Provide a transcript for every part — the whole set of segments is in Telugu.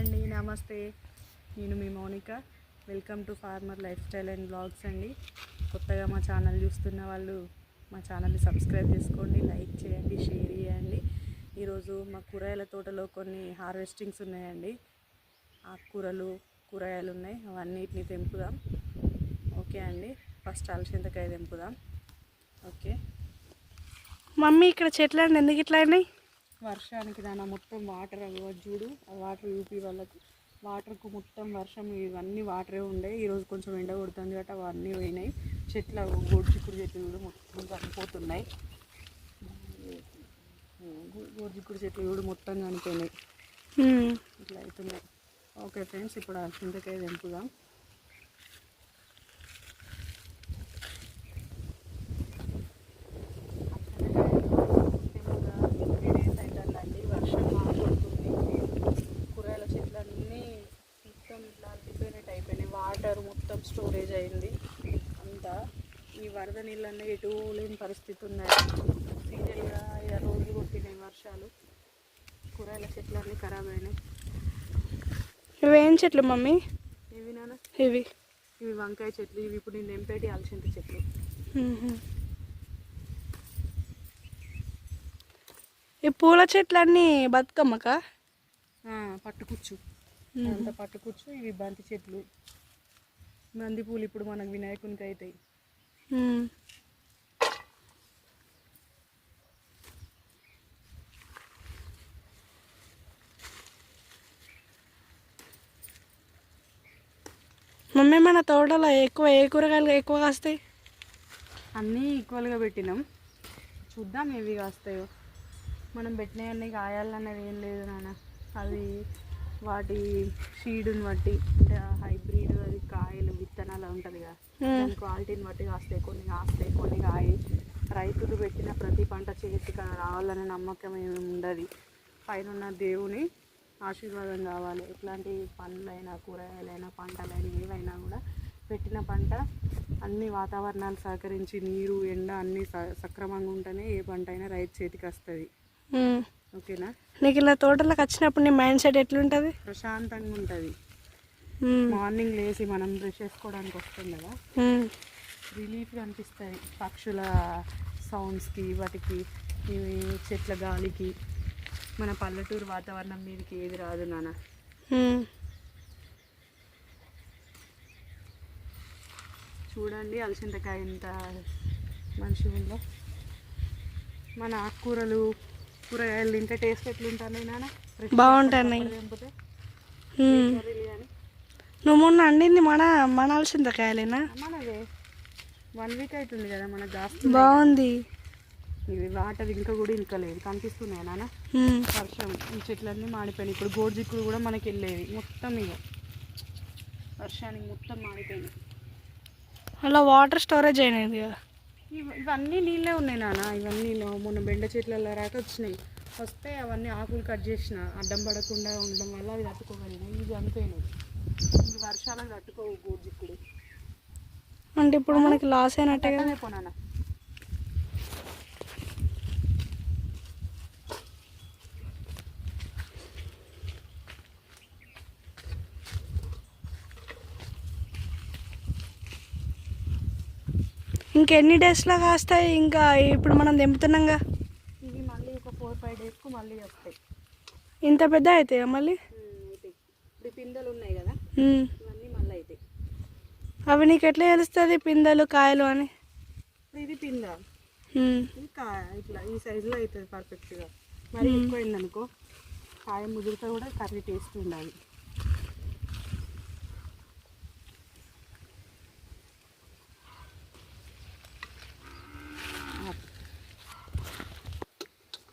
అండి నమస్తే. నేను మీ Mounika. Welcome to farmer lifestyle and blogs అండి. కొత్తగా మా ఛానల్ చూస్తున్న వాళ్ళు మా ఛానల్ని సబ్స్క్రైబ్ చేసుకోండి లైక్ చేయండి షేర్ చేయండి. ఈరోజు మా కూరగాయల తోటలో కొన్ని హార్వెస్టింగ్స్ ఉన్నాయండి. ఆకుకూరలు కూరగాయలు ఉన్నాయి. అవన్నిటిని తెంపుదాం. ఓకే అండి. ఫస్ట్ అలసింతకాయ తెంపుదాం. ఓకే. మమ్మీ ఇక్కడ చెట్లు అండి ఎందుకు ఇట్లా అయినాయి? వర్షానికి దాని మొత్తం వాటర్ అవి చూడు ఆ వాటర్ యూపీ వాళ్ళకు. వాటర్కు మొత్తం వర్షం ఇవన్నీ వాటరే ఉండే. ఈరోజు కొంచెం ఎండ కొడుతుంది కాబట్టి అవన్నీ పోయినాయి. చెట్లు గోడ్చిక్కుడు చెట్లు కూడా మొత్తం చనిపోతున్నాయి. గోడ్చిక్కుడు చెట్లు కూడా మొత్తం చనిపోయినాయి. ఇట్లా అవుతున్నాయి. ఓకే ఫ్రెండ్స్ ఇప్పుడు ఆ చింతకాయ తెంపుదాం అవుతుందండి వర్షం బాగా పడుతుంది కూరగాయల చెట్లన్నీ మొత్తం ఇట్లా అల్లిపోయినట్టు అయిపోయినాయి వాటర్ మొత్తం స్టోరేజ్ అయింది అంతా ఈ వరద నీళ్ళన్నీ ఎటు లేని పరిస్థితి ఉన్నాయి సీరియల్గా ఐదు రోజులు కొట్టినాయి వర్షాలు. కూరగాయల చెట్లన్నీ ఖరాబ్ అయినాయి. ఇవేం చెట్లు మమ్మీ? ఇవి నాన్న? ఇవి. ఇవి వంకాయ చెట్లు. ఇవి ఇప్పుడు నేను ఎంపేటి అలసింత చెట్లు. ఈ పూల చెట్లన్నీ బతుకమ్మక? ఆ, పట్టుకుచ్చు అంత పట్టుకుచ్చు ఇవి బంతి చెట్లు. బంతి పూలు ఇప్పుడు మనకు వినాయకునికి అవుతాయి. Hmm. మమ్మీ మన తోటలో ఎక్కువ ఏ కూరగాయలు ఎక్కువ కాస్తాయి? అన్నీ ఈక్వల్గా పెట్టినాం. చూద్దాం ఏవి కాస్తాయో. మనం పెట్టినవన్నీ కాయాలన్నది ఏం లేదు నాన్న. అది వాటి షీడుని బట్టి అంటే హైబ్రిడ్ అది కాయలు విత్తనాలు ఉంటుంది కదా దాని క్వాలిటీని బట్టి కాస్తాయి కొన్ని కాస్తాయి కొన్ని కాయి. రైతులు పెట్టిన ప్రతి పంట చేతికి రావాలనే నమ్మకం ఏమి ఉండదు. పైన ఉన్న దేవుని ఆశీర్వాదం కావాలి. ఎట్లాంటి పండ్లైనా కూరగాయలైనా పంటలైనా ఏవైనా కూడా పెట్టిన పంట అన్ని వాతావరణాలు సహకరించి నీరు ఎండ అన్నీ సక్రమంగా ఉంటేనే ఏ పంట అయినా రైతు చేతికి వస్తుంది. మ్మ్. ఓకేనా? నీకు ఇలా తోటలోకి వచ్చినప్పుడు నీ మైండ్ సెట్ ఎట్లుంటుంది? ప్రశాంతంగా ఉంటుంది. మార్నింగ్ లేచి మనం బ్రష్ చేసుకోవడానికి వస్తాం కదా. మ్మ్. రిలీఫ్గా అనిపిస్తాయి పక్షుల సౌండ్స్కి వాటికి ఇవి చెట్ల గాలికి మన పల్లెటూరు వాతావరణం మీదకి ఏది రాదు నాన్న. మ్మ్. చూడండి అలసింతకాయ ఎంత మంచి ఉందో. మన ఆకుకూరలు కూరగాయలు తింటే టేస్ట్ ఎట్లుంటాయి నాన్న? Fresh నువ్వు మొన్న అండింది మన మన అలసింతకాయలేనా మనదే. వన్ వీక్ అవుతుంది కదా మన జాస్తి. బాగుంది. ఇవి వాటర్ ఇంకా కూడా ఇంకలేదు కనిపిస్తున్నాయి నాన్న. వర్షం. ఈ చెట్లన్నీ మాడిపోయినాయి. ఇప్పుడు గోడ్జిక్కులు కూడా మనకి వెళ్ళేవి. మొత్తం ఇక వర్షానికి మొత్తం మాడిపోయినాయి. అలా వాటర్ స్టోరేజ్ అయినది కదా. ఇవన్నీ నీళ్ళే ఉన్నాయి నాన్న. ఇవన్నీ మొన్న బెండ చెట్లలో రాక వచ్చినాయి. వస్తే అవన్నీ ఆకులు కట్ చేసిన. అడ్డం పడకుండా ఉండడం వల్ల అవి తట్టుకోగలిగినాయి. ఇవి చనిపోయినాయి. ఇవి వర్షాలకు తట్టుకోవు గోడ్జిక్కుడు అంటే ఇప్పుడు మనకి లాస్ అయినట్టే కదా. పోనానా ఇంకెన్ని డేస్లో కాస్తాయి? ఇంకా ఇప్పుడు మనం తెంపుతున్నాంగా. ఇవి మళ్ళీ ఒక ఫోర్ ఫైవ్ డేస్కు మళ్ళీ వస్తాయి. ఇంత పెద్ద అవుతాయా మళ్ళీ ఉమ్, అవుతాయి ఇప్పుడు ఈ పిందెలు ఉన్నాయి కదా మ్మ్. ఇవన్నీ మళ్ళీ అవుతాయి అవి నీకు ఎట్లా తెలుస్తుంది పిందెలు కాయలు అని? ఇది పింద. ఇది కాయ ఇట్లా ఈ సైజులో అవుతుంది పర్ఫెక్ట్గా. మరి ఎక్కువైంది అనుకో కాయ ముదిరితే కూడా కర్రీ టేస్ట్ ఉండాలి.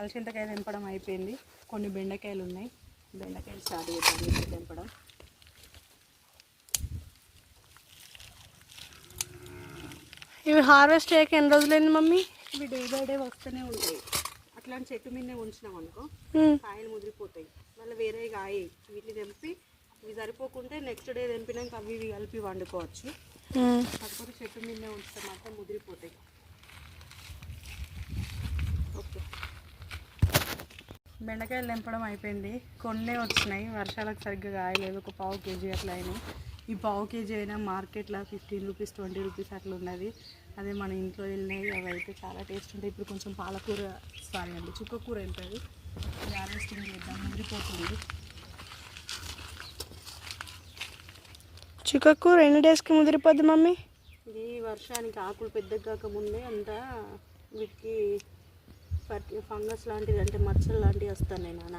అలసింతకాయ తెంపడం అయిపోయింది. కొన్ని బెండకాయలు ఉన్నాయి బెండకాయలు స్టార్ట్ చేద్దాం. ఇప్పుడు ఇవి హార్వెస్ట్ చేయక ఎన్ని రోజులైంది మమ్మీ? ఇవి డే బై డే వస్తూనే ఉంటాయి. అట్లాంటి చెట్టు మీదనే ఉంచినాం అనుకో. కాయలు ముదిరిపోతాయి. మళ్ళీ వేరే కాయ వీటిని తెంపి ఇవి సరిపోకుంటే నెక్స్ట్ డే తెంపినాక అవి ఇవి కలిపి వండుకోవచ్చు. కాకపోతే చెట్టు మీదనే ఉంచితే మాత్రం ముదిరిపోతాయి. ఓకే. బెండకాయలు తెంపడం అయిపోయింది. కొన్నే వచ్చినాయి. వర్షాలకు సరిగ్గా కాయలేదు. ఒక పావు కేజీ అట్లా అయినాయి. ఈ పావు కేజీ అయినా మార్కెట్లో ఫిఫ్టీన్ రూపీస్ ట్వంటీ రూపీస్ అట్లా ఉన్నది. అదే మన ఇంట్లో వెళ్ళినవి అవి అయితే చాలా టేస్ట్ ఉంటాయి. ఇప్పుడు కొంచెం పాలకూర సారీ అండి చుక్క కూర వెళ్తుంది హార్వెస్టింగ్ చేద్దాం ముదిరిపోతుంది చుక్కకూర ఎన్ని డేస్కి ముదిరిపోద్ది మమ్మీ? ఈ వర్షానికి ఆకులు పెద్దగా కాకముందే అంతా వీటికి ఫంగస్ లాంటిది అంటే మచ్చలు లాంటివి వస్తున్నాయి నాన్న.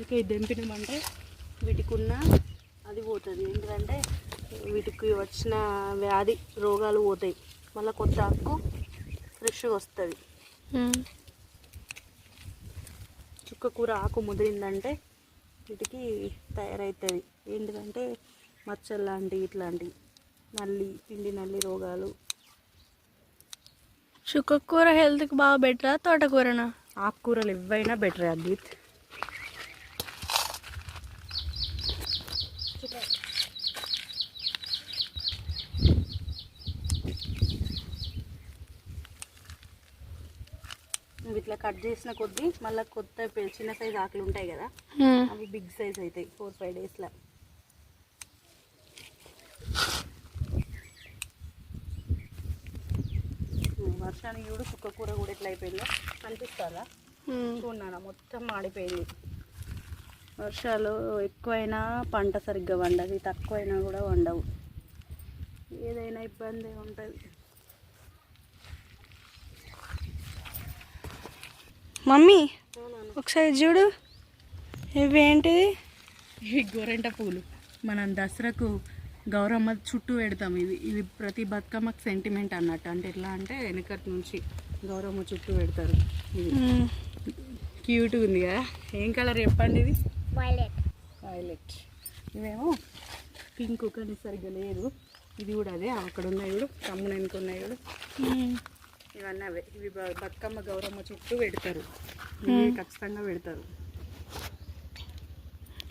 ఇంకా ఇది తెంపినామంటే వీటికి ఉన్న అది పోతుంది. ఏంటంటే వీటికి వచ్చిన వ్యాధి రోగాలు పోతాయి. మళ్ళీ కొత్త ఆకు ఫ్రెష్గా వస్తుంది. చుక్క కూర ఆకు ముదిరిందంటే వీటికి తయారవుతుంది ఏంటిదంటే మచ్చలు లాంటివి ఇట్లాంటివి. నల్లి పిండి నల్లి రోగాలు. చుక్కకూర హెల్త్కి బాగా బెటరా? తోటకూరనా? ఆకుకూరలు ఎవైనా బెటర్ అద్విత్ నువ్వు ఇట్లా కట్ చేసిన కొద్దీ మళ్ళీ కొత్త చిన్న సైజ్ ఆకులు ఉంటాయి కదా. అవి బిగ్ సైజ్ అవుతాయి ఫోర్ ఫైవ్ డేస్లో వర్షానికి చూడు చుక్క కూర కూడా ఎట్లా అయిపోయిందో అనిపిస్తుందా? ఉమ్. చూడన్నా మొత్తం మాడిపోయింది. వర్షాలు ఎక్కువైనా పంట సరిగ్గా వండదు తక్కువైనా కూడా వండవు. ఏదైనా ఇబ్బంది ఉంటుంది. మమ్మీ ఒకసారి చూడు. ఇవి ఏంటిది ఇవి గోరెంట పూలు. మనం దసరాకు గౌరమ్మ చుట్టూ పెడతాం. ఇవి ఇవి ప్రతి బతుకమ్మకి సెంటిమెంట్ అన్నట్టు. అంటే ఎట్లా అంటే వెనకటి నుంచి గౌరమ్మ చుట్టూ పెడతారు. ఇది. క్యూట్గా ఉంది కదా? ఏం కలర్ చెప్పండి ఇది? వైలెట్ వైలెట్ ఇవేమో పింక్ కానీ సరిగ్గా లేదు. ఇది కూడా అదే. అక్కడ ఉన్నాయి చూడు. కమ్మున వెనుక ఉన్నాయి ఉమ్. ఇవన్నీ అవే. ఇవి బతుకమ్మ గౌరమ్మ చుట్టూ పెడతారు. ఖచ్చితంగా పెడతారు.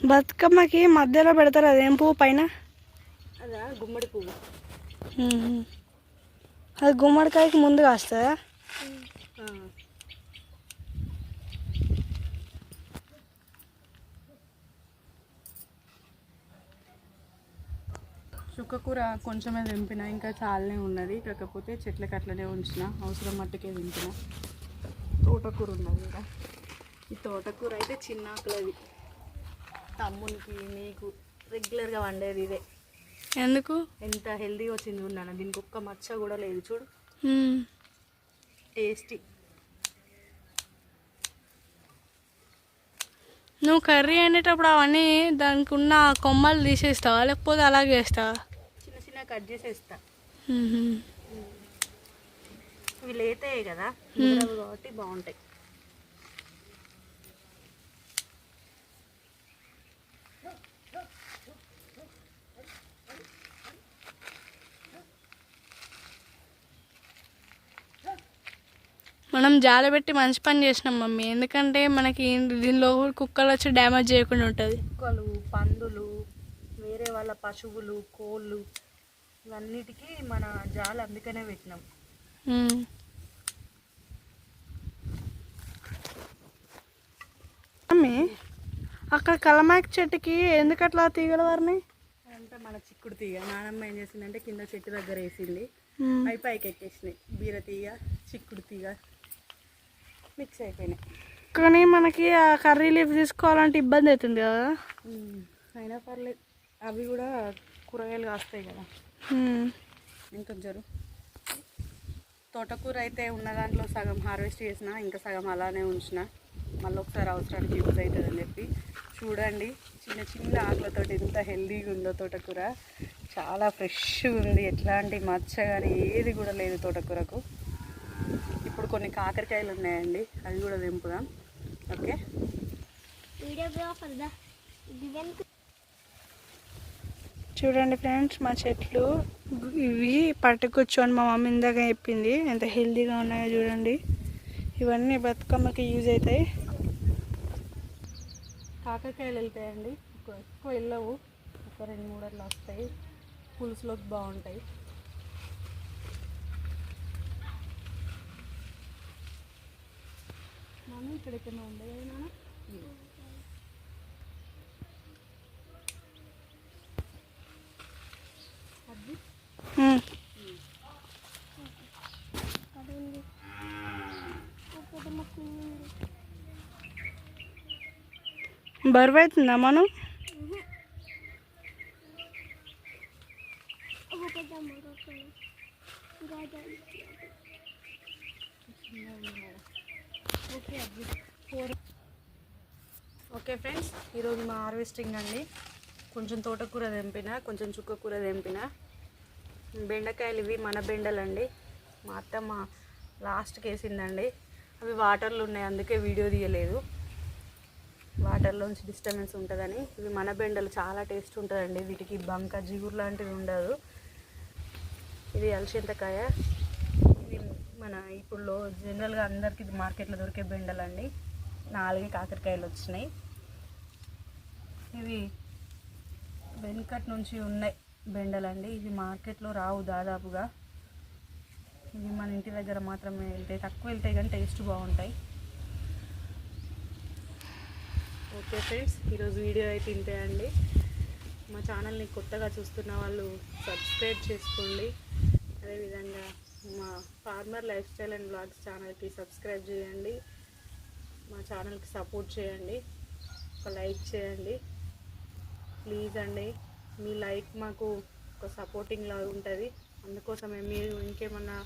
బతుకమ్మకి మధ్యలో పెడతారు అదేం పువ్వు పైన? అదా గుమ్మడి పువ్వు. అది గుమ్మడికాయకి ముందు కాస్తుందా ఆ. చుక్కకూర కొంచెమే తెంపిన ఇంకా చాలానే ఉన్నది. కాకపోతే చెట్లకి అట్లనే ఉంచిన అవసరం మట్టుకే తెంపిన తోటకూర ఉన్నది ఇంకా ఈ తోటకూర అయితే చిన్న ఆకులది. తమ్మునికి నీకు రెగ్యులర్గా వండేది ఇదే. ఎందుకు? ఎంత హెల్దీగా వచ్చింది ఉన్నాను దీనికి ఒక్క మచ్చ కూడా లేదు చూడు. టేస్టీ. నువ్వు కర్రీ అనేటప్పుడు అవన్నీ దానికి ఉన్న కొమ్మలు తీసేస్తావా? లేకపోతే అలాగే వేస్తావా చిన్న చిన్న కట్ చేసేస్తా. ఇవి లేతాయి కదా కాబట్టి బాగుంటాయి. మనం జాల పెట్టి మంచి పని చేసినాం మమ్మీ. ఎందుకంటే మనకి దీనిలో కుక్కలు వచ్చి డ్యామేజ్ చేయకుండా ఉంటుంది. కుక్కలు పందులు వేరే వాళ్ళ పశువులు కోళ్ళు ఇవన్నిటికీ మన జాలు అందుకనే పెట్టినాం. మమ్మీ అక్కడ కలమాక్ చెట్టుకి ఎందుకు అట్లా తీగలు వారినాయి అదంతా మన చిక్కుడు తీగ. నానమ్మ ఏం చేసిందంటే కింద చెట్టు దగ్గర వేసింది. అవి పైకి ఎక్కేసినాయి బీర తీగ చిక్కుడు తీగ. మిక్స్ అయిపోయినాయి. కానీ మనకి ఆ కర్రీ లీఫ్ తీసుకోవాలంటే ఇబ్బంది అవుతుంది కదా? అయినా పర్లేదు. అవి కూడా కూరగాయలు కాస్తాయి కదా. ఇంకొంచెం తోటకూర అయితే ఉన్న దాంట్లో సగం హార్వెస్ట్ చేసిన ఇంకా సగం అలానే ఉంచిన. మళ్ళీ ఒకసారి అవసరానికి యూజ్ అవుతుంది అని చెప్పి. చూడండి చిన్న చిన్న ఆకులతో ఎంత హెల్దీగా ఉందో తోటకూర. చాలా ఫ్రెష్గా ఉంది. ఎట్లాంటి మచ్చ కానీ ఏది కూడా లేదు తోటకూరకు. కొన్ని కాకరకాయలు ఉన్నాయండి. అవి కూడా తెంపుదాం ఓకే? చూడండి ఫ్రెండ్స్ మా చెట్లు ఇవి పట్టుకొచ్చుకొని మా మమ్మీ ఇందాక చెప్పింది. ఎంత హెల్తీగా ఉన్నాయో చూడండి. ఇవన్నీ బతుకమ్మకి యూజ్ అవుతాయి. కాకరకాయలు వెళ్తాయండి. ఎక్కువ ఎక్కువ వెళ్ళవు. ఒక రెండు మూడు అట్లా వస్తాయి. పులుసులోకి బాగుంటాయి. మనం ఇక్కడ ఎక్కడ ఉండే. కదా బరువు అవుతుందా మనం? ఓకే ఫ్రెండ్స్ ఈరోజు మా హార్వెస్టింగ్ అండి. కొంచెం తోటకూర తెంపిన కొంచెం చుక్కకూర తెంపిన. బెండకాయలు ఇవి మన బెండలండి. మా అత్తమ్మ లాస్ట్కి వేసిందండి. అవి వాటర్లు ఉన్నాయి అందుకే వీడియో తీయలేదు. వాటర్లోంచి డిస్టర్బెన్స్ ఉంటుందని. ఇవి మన బెండలు చాలా టేస్ట్ ఉంటుందండి. వీటికి బంక జిగురు లాంటివి ఉండదు. ఇది అలసింతకాయ మన ఇప్పుడు జనరల్గా అందరికి ఇది మార్కెట్లో దొరికే బెండలండి. నాలుగే కాకరకాయలు వచ్చినాయి. ఇవి వెనుకట్ నుంచి ఉన్నాయి బెండలండి. ఇవి మార్కెట్లో రావు దాదాపుగా. ఇవి మన ఇంటి దగ్గర మాత్రమే వెళ్తాయి. తక్కువ వెళ్తాయి కానీ టేస్ట్ బాగుంటాయి. ఓకే ఫ్రెండ్స్ ఈరోజు వీడియో అయితే ఇంతే అండి. మా ఛానల్ని కొత్తగా చూస్తున్న వాళ్ళు సబ్స్క్రైబ్ చేసుకోండి. అదేవిధంగా మా farmer lifestyle and blogs ఛానల్కి సబ్స్క్రైబ్ చేయండి. మా ఛానల్కి సపోర్ట్ చేయండి. ఒక లైక్ చేయండి. ప్లీజ్ అండి మీ లైక్ మాకు ఒక సపోర్టింగ్ లాగా ఉంటుంది. అందుకోసమే మీరు ఇంకేమన్నా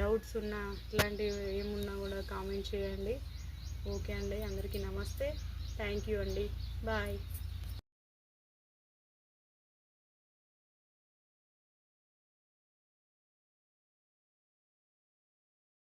డౌట్స్ ఉన్నా ఇట్లాంటివి ఏమున్నా కూడా కామెంట్ చేయండి. ఓకే అండి అందరికీ నమస్తే. థ్యాంక్ యూ అండి. బాయ్.